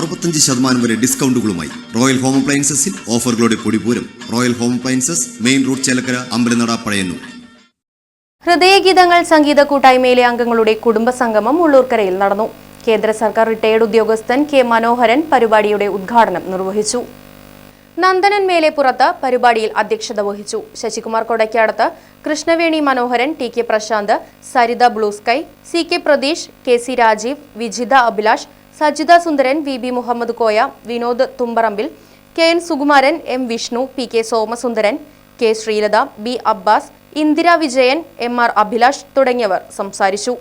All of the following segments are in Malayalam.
അറുപത്തഞ്ച് ശതമാനം വരെ ഡിസ്കൗണ്ടുകളുമായി റോയൽ ഹോം അപ്ലയൻസസിൽ ഓഫറുകളുടെ പൊടിപൂരം royal home appliances main road Chelakkara Ambalanada Pazhayannur. ഹൃദയഗീതങ്ങൾ സംഗീത കൂട്ടായ്മയിലെ അംഗങ്ങളുടെ കുടുംബസംഗമം ഉള്ളൂർക്കരയിൽ നടന്നു. കേന്ദ്ര സർക്കാർ റിട്ടയേർഡ് ഉദ്യോഗസ്ഥൻ കെ മനോഹരൻ പരിപാടിയുടെ ഉദ്ഘാടനം നിർവഹിച്ചു. നന്ദനൻ മേലെപ്പുറത്ത് പരിപാടിയിൽ അധ്യക്ഷത വഹിച്ചു. Sasikumar Kodakkadath Krishnaveni Manoharan T K Prashanth Saritha blue sky C K Pratheesh K C Rajeev Vijitha Abhilash Sajitha Sundaran V B Muhammad Koya Vinod Thumbarambil K N Sukumaran M Vishnu P K Somasundaran K Sreelatha B Abbas Indira Vijayan M R Abhilash തുടങ്ങിയവർ സംസാരിച്ചു.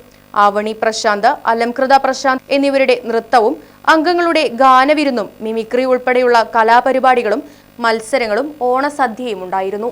ആവണി പ്രശാന്ത് അലംകൃത പ്രശാന്ത് എന്നിവരുടെ നൃത്തവും അംഗങ്ങളുടെ ഗാനവിരുന്നും മിമിക്രി ഉൾപ്പെടെയുള്ള കലാപരിപാടികളും മത്സരങ്ങളും ഓണസദ്യയും ഉണ്ടായിരുന്നു.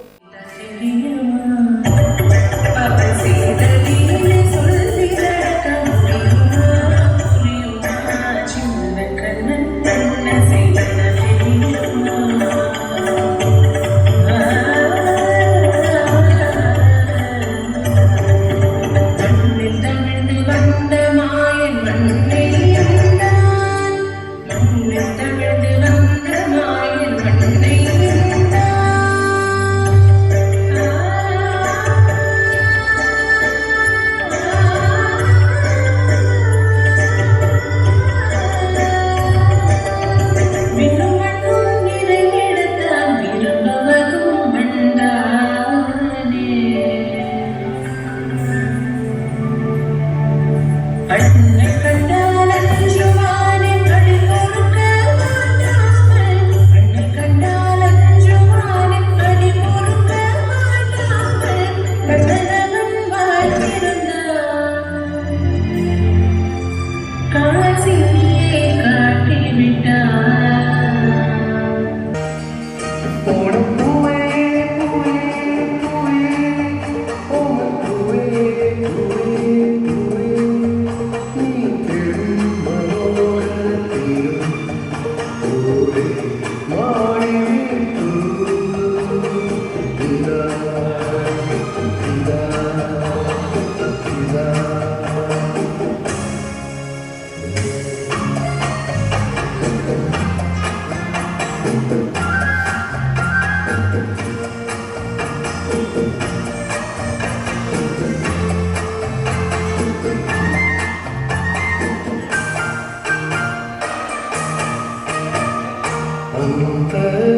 Amen.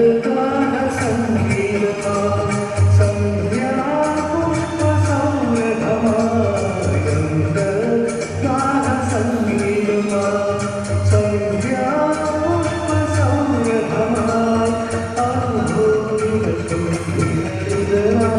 Amen.